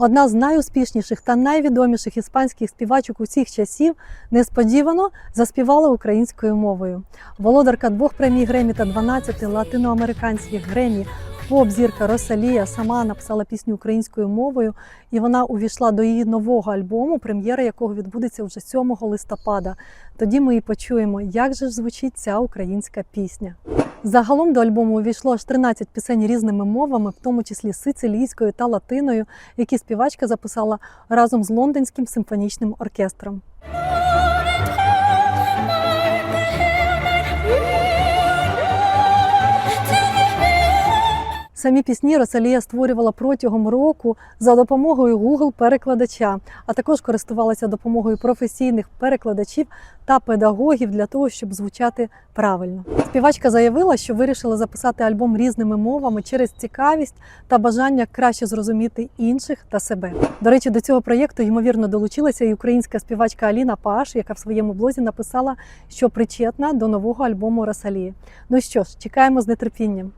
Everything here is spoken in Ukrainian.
Одна з найуспішніших та найвідоміших іспанських співачок усіх часів несподівано заспівала українською мовою. Володарка двох премій Гремі та 12 латиноамериканських Гремі поп-зірка Росалія сама написала пісню українською мовою, і вона увійшла до її нового альбому, прем'єра якого відбудеться вже 7 листопада. Тоді ми і почуємо, як же ж звучить ця українська пісня. Загалом до альбому увійшло аж 13 пісень різними мовами, в тому числі сицилійською та латиною, які співачка записала разом з лондонським симфонічним оркестром. Самі пісні Росалія створювала протягом року за допомогою Google перекладача, а також користувалася допомогою професійних перекладачів та педагогів для того, щоб звучати правильно. Співачка заявила, що вирішила записати альбом різними мовами через цікавість та бажання краще зрозуміти інших та себе. До речі, до цього проєкту ймовірно долучилася і українська співачка Аліна Паш, яка в своєму блозі написала, що причетна до нового альбому Росалії. Ну що ж, чекаємо з нетерпінням.